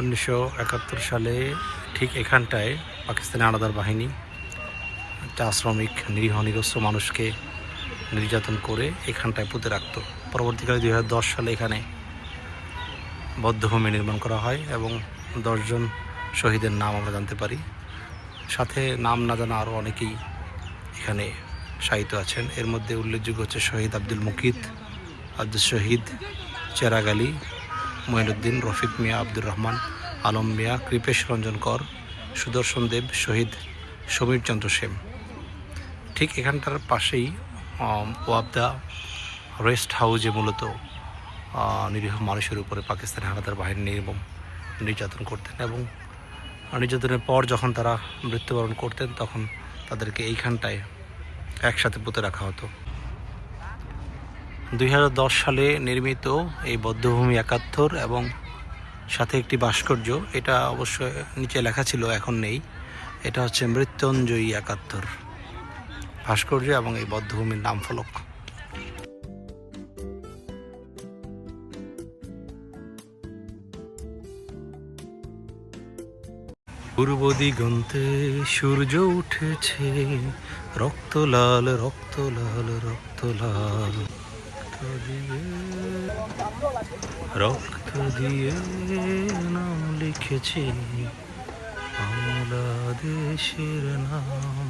উনিশশো একাত্তর সালে ঠিক এখানটায় পাকিস্তানি আলাদার বাহিনী চা শ্রমিক নিরীহ নিরস্ত্র মানুষকে নির্যাতন করে এখানটায় পুঁতে রাখত। পরবর্তীকালে দু হাজার দশ সালে এখানে বদ্ধভূমি নির্মাণ করা হয় এবং দশজন শহীদের নাম আমরা জানতে পারি। সাথে নাম না জানা আরও অনেকেই এখানে শায়িত আছেন। এর মধ্যে উল্লেখযোগ্য হচ্ছে শহীদ আব্দুল মুকিত, আব্দুল শহীদ চেরাগ আলী মঈনুদ্দিন রফিক মিয়া, আব্দুর রহমান, আলম মিয়া, কৃপেশ রঞ্জন কর, সুদর্শন দেব, শহীদ সমীর চন্দ্র সেম ঠিক এখানটার পাশেই ওয়াবদা রেস্ট হাউসে মূলত নিরীহ মানুষের উপরে পাকিস্তানি হানাদার বাহিনী নির্মম নির্যাতন করতেন এবং নির্যাতনের পর যখন তারা মৃত্যুবরণ করতেন, তখন তাদেরকে এইখানটায় একসাথে পুঁতে রাখা হতো। দুই হাজার দশ সালে নির্মিত এই বদ্ধভূমি একাত্তর এবং সাথে একটি ভাস্কর্য, এটা অবশ্য নিচে লেখা ছিল, এখন নেই। এটা হচ্ছে মৃত্যুঞ্জয়ী একাত্তর। ভাস্কর্য এবং এই বদ্ধভূমির নাম ফলক। পূর্ব দিগন্তে সূর্য উঠেছে, রক্ত লাল রক্ত লাল রক্ত লাল। রক্ত দিয়ে নাম লিখেছি। বাংলাদেশের নাম।